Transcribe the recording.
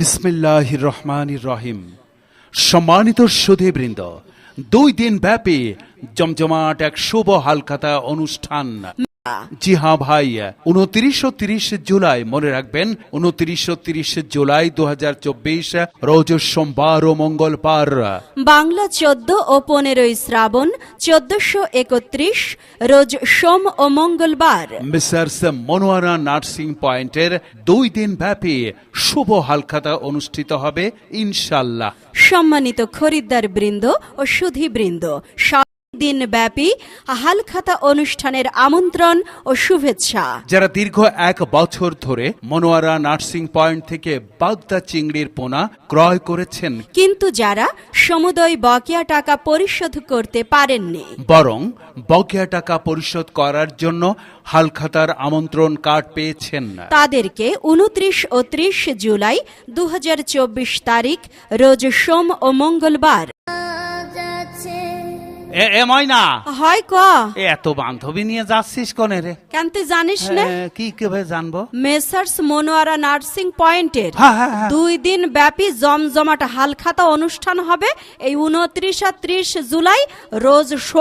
বিসমিল্লাহ রহমান রহিম। সম্মানিত সুধীবৃন্দ দুই দিন ব্যাপী জমজমাট এক শুভ হালখাতা অনুষ্ঠান। জি হ্যাঁ ভাই উনত্রিশ ও তিরিশ জুলাই মনে রাখবেন উনত্রিশ ও তিরিশ জুলাই দু হাজার চব্বিশ রোজ সোমবার ও মঙ্গলবার। বাংলা চোদ্দ ও পনেরোই শ্রাবণ চোদ্দশো একত্রিশ রোজ সোম ও মঙ্গলবার। মিসার্স মনোয়ারা নার্সিং পয়েন্টের দুই দিন ব্যাপী শুভ হালখাতা অনুষ্ঠিত হবে ইনশাল্লাহ সম্মানিত খরিদ্দার বৃন্দ ও সুধীবৃন্দ সাত দিন ব্যাপী হালখাতা অনুষ্ঠানের আমন্ত্রণ ও শুভেচ্ছা। যারা দীর্ঘ এক বছর ধরে মনোয়ারা নার্সিং পয়েন্ট থেকে বাগদা চিংড়ির পোনা ক্রয় করেছেন কিন্তু যারা সমুদয় বকেয়া টাকা পরিশোধ করতে পারেননি। বরং বকেয়া টাকা পরিশোধ করার জন্য হালখাতার আমন্ত্রণ কার্ড পেয়েছেন। তাদেরকে উনত্রিশ ও ত্রিশ জুলাই দু হাজার চব্বিশ তারিখ রোজ সোম ও মঙ্গলবার এ এ ময়না। হয় ক? এত বান্ধবী নিয়ে যাচ্ছিস কোনে রে? কেন তুই জানিস না? কি কীভাবে জানব? মেসার্স মনোয়ারা নার্সিং পয়েন্টের। হ্যাঁ, হ্যাঁ, হ্যাঁ। দুই দিন ব্যাপী জমজমাট হালখাতা অনুষ্ঠান হবে এই উনত্রিশ আর ত্রিশ জুলাই রোজ